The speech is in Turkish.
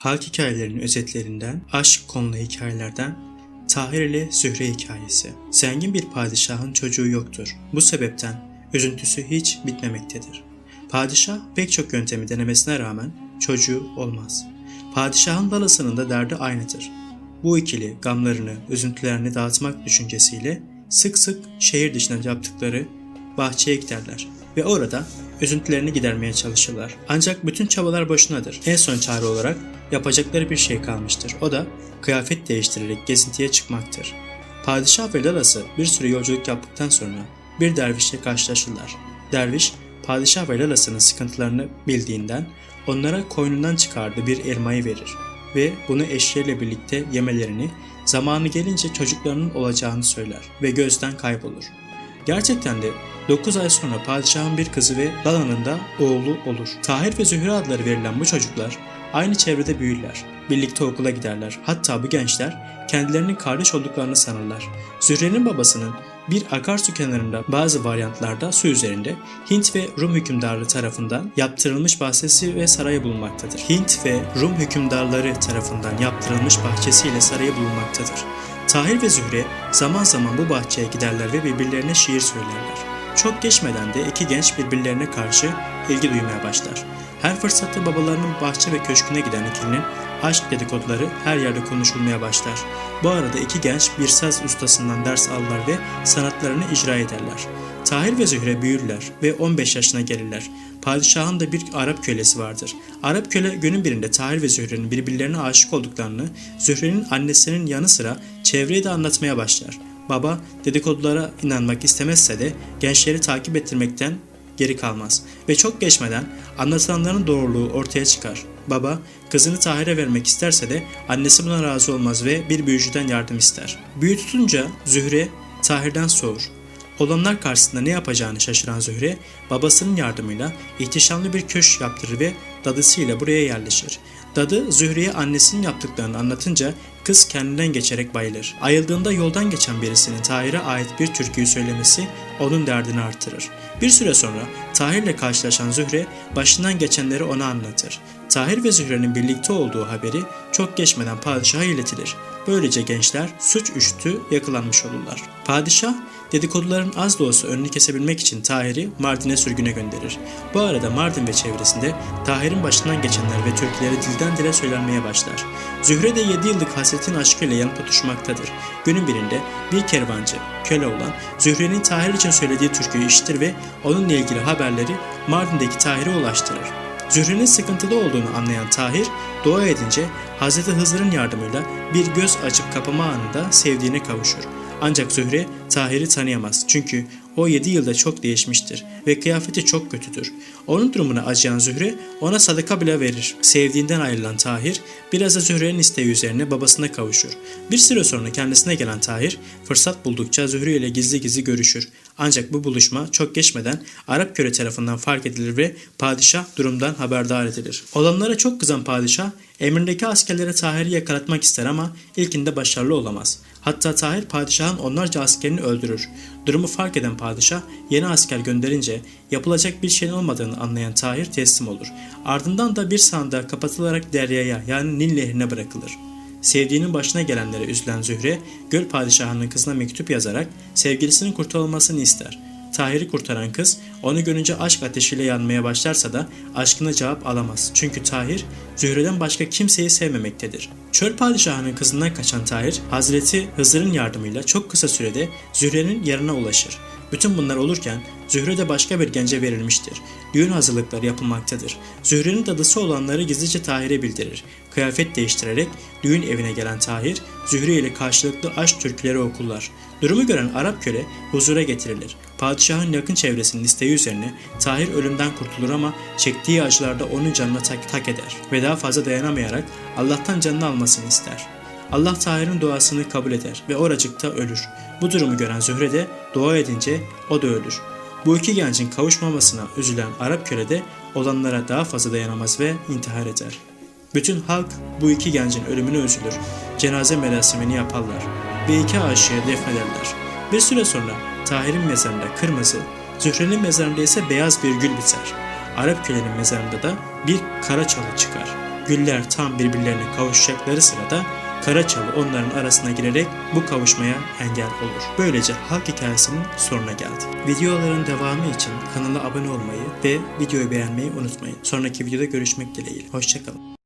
Halk hikayelerinin özetlerinden, aşk konulu hikayelerden Tahir ile Zühre hikayesi. Zengin bir padişahın çocuğu yoktur. Bu sebepten üzüntüsü hiç bitmemektedir. Padişah pek çok yöntemi denemesine rağmen çocuğu olmaz. Padişahın balasının da derdi aynıdır. Bu ikili gamlarını, üzüntülerini dağıtmak düşüncesiyle sık sık şehir dışına yaptıkları bahçeye giderler ve orada üzüntülerini gidermeye çalışırlar. Ancak bütün çabalar boşunadır. En son çare olarak yapacakları bir şey kalmıştır. O da kıyafet değiştirerek gezintiye çıkmaktır. Padişah ve lalası bir süre yolculuk yaptıktan sonra bir dervişle karşılaşırlar. Derviş, padişah ve lalasının sıkıntılarını bildiğinden onlara koynundan çıkardığı bir elmayı verir ve bunu eşeğiyle birlikte yemelerini, zamanı gelince çocuklarının olacağını söyler ve gözden kaybolur. Gerçekten de 9 ay sonra padişahın bir kızı ve Dalan'ın da oğlu olur. Tahir ve Zühre adları verilen bu çocuklar aynı çevrede büyürler. Birlikte okula giderler. Hatta bu gençler kendilerinin kardeş olduklarını sanırlar. Zühre'nin babasının bir akarsu kenarında bazı varyantlarda su üzerinde Hint ve Rum hükümdarlığı tarafından yaptırılmış bahçesi ve sarayı bulunmaktadır. Hint ve Rum hükümdarları tarafından yaptırılmış bahçesiyle sarayı bulunmaktadır. Tahir ve Zühre zaman zaman bu bahçeye giderler ve birbirlerine şiir söylerler. Çok geçmeden de iki genç birbirlerine karşı ilgi duymaya başlar. Her fırsatta babalarının bahçe ve köşküne giden ikilinin aşk dedikoduları her yerde konuşulmaya başlar. Bu arada iki genç bir saz ustasından ders alırlar ve sanatlarını icra ederler. Tahir ve Zühre büyürler ve 15 yaşına gelirler. Padişahın da bir Arap kölesi vardır. Arap köle günün birinde Tahir ve Zühre'nin birbirlerine aşık olduklarını Zühre'nin annesinin yanı sıra çevreye de anlatmaya başlar. Baba dedikodulara inanmak istemezse de gençleri takip ettirmekten geri kalmaz ve çok geçmeden anlatılanların doğruluğu ortaya çıkar. Baba kızını Tahir'e vermek isterse de annesi buna razı olmaz ve bir büyücüden yardım ister. Büyü tutunca Zühre Tahir'den soğur. Olanlar karşısında ne yapacağını şaşıran Zühre, babasının yardımıyla ihtişamlı bir köşk yaptırır ve dadısıyla buraya yerleşir. Dadı Zühre'ye annesinin yaptıklarını anlatınca kız kendinden geçerek bayılır. Ayıldığında yoldan geçen birisinin Tahir'e ait bir türküyü söylemesi onun derdini artırır. Bir süre sonra Tahir'le karşılaşan Zühre başından geçenleri ona anlatır. Tahir ve Zühre'nin birlikte olduğu haberi çok geçmeden padişaha iletilir. Böylece gençler suç üstü yakalanmış olurlar. Padişah dedikoduların az da olsa önünü kesebilmek için Tahir'i Mardin'e sürgüne gönderir. Bu arada Mardin ve çevresinde Tahir'in başından geçenler ve türküleri dilden dile söylenmeye başlar. Zühre de 7 yıllık hasretin aşkıyla yanıp tutuşmaktadır. Günün birinde bir kervancı, köle olan Zühre'nin Tahir için söylediği türküyü işitir ve onunla ilgili haberleri Mardin'deki Tahir'e ulaştırır. Zühre'nin sıkıntıda olduğunu anlayan Tahir, dua edince Hz. Hızır'ın yardımıyla bir göz açıp kapama anında sevdiğine kavuşur. Ancak Zühre Tahir'i tanıyamaz. Çünkü o 7 yılda çok değişmiştir ve kıyafeti çok kötüdür. Onun durumuna acıyan Zühre ona sadaka bile verir. Sevdiğinden ayrılan Tahir biraz da Zühre'nin isteği üzerine babasına kavuşur. Bir süre sonra kendisine gelen Tahir fırsat buldukça Zühre ile gizli gizli görüşür. Ancak bu buluşma çok geçmeden Arap köle tarafından fark edilir ve padişah durumdan haberdar edilir. Olanlara çok kızan padişah emrindeki askerlere Tahir'i yakalatmak ister ama ilkinde başarılı olamaz. Hatta Tahir padişahın onlarca askerini öldürür. Durumu fark eden padişah yeni asker gönderince yapılacak bir şeyin olmadığını anlayan Tahir teslim olur. Ardından da bir sandığa kapatılarak deryaya yani Nil nehrine bırakılır. Sevdiğinin başına gelenlere üzülen Zühre, Göl padişahının kızına mektup yazarak sevgilisinin kurtarılmasını ister. Tahir'i kurtaran kız onu görünce aşk ateşiyle yanmaya başlarsa da aşkına cevap alamaz. Çünkü Tahir Zühre'den başka kimseyi sevmemektedir. Çöl padişahının kızından kaçan Tahir, Hazreti Hızır'ın yardımıyla çok kısa sürede Zühre'nin yanına ulaşır. Bütün bunlar olurken Zühre de başka bir gence verilmiştir. Düğün hazırlıkları yapılmaktadır. Zühre'nin dadısı olanları gizlice Tahir'e bildirir. Kıyafet değiştirerek düğün evine gelen Tahir, Zühre ile karşılıklı aşk türküleri okurlar. Durumu gören Arap köle huzura getirilir. Padişahın yakın çevresinin isteği üzerine Tahir ölümden kurtulur ama çektiği acılarda onun canına tak, tak eder ve daha fazla dayanamayarak Allah'tan canını almasını ister. Allah Tahir'in duasını kabul eder ve oracıkta ölür. Bu durumu gören Zühre de dua edince o da ölür. Bu iki gencin kavuşmamasına üzülen Arap köle de olanlara daha fazla dayanamaz ve intihar eder. Bütün halk bu iki gencin ölümüne üzülür. Cenaze merasimini yaparlar ve iki aşığı defnederler. Bir süre sonra Tahir'in mezarında kırmızı, Zühre'nin mezarında ise beyaz bir gül biter. Arap kölenin mezarında da bir kara çalı çıkar. güller tam birbirlerine kavuşacakları sırada Karaçalı onların arasına girerek bu kavuşmaya engel olur. Böylece halk hikayesinin sonuna geldik. Videoların devamı için kanala abone olmayı ve videoyu beğenmeyi unutmayın. Sonraki videoda görüşmek dileğiyle. Hoşçakalın.